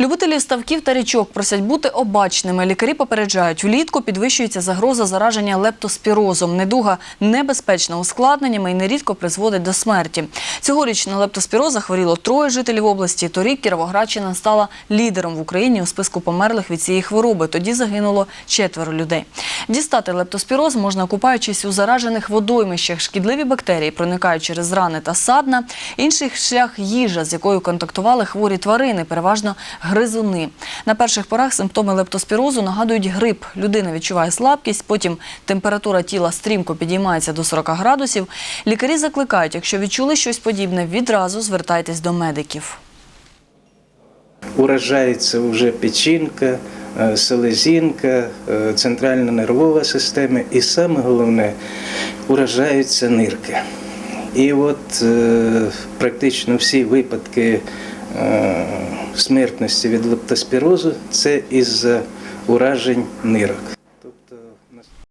Любителі ставків та річок просять бути обачними. Лікарі попереджають, влітку підвищується загроза зараження лептоспірозом. Недуга небезпечна ускладненнями і нерідко призводить до смерті. Цьогоріч на лептоспіроз захворіло троє жителів області. Торік Кіровоградщина стала лідером в Україні у списку померлих від цієї хвороби. Тоді загинуло четверо людей. Дістати лептоспіроз можна купаючись у заражених водоймищах. Шкідливі бактерії проникають через рани та садна. Інший шлях їжа, з якою контактували хворі тварини, переважно гризуни. На перших порах симптоми лептоспірозу нагадують грип. Людина відчуває слабкість, потім температура тіла стрімко підіймається до 40 градусів. Лікарі закликають, якщо відчули щось подібне, відразу звертайтесь до медиків. уражається вже печінка, е, селезінка, е, центральна нервова система і саме головне уражаються нирки. І от е, практично всі випадки смертності від лептоспірозу це із-за уражень нирок.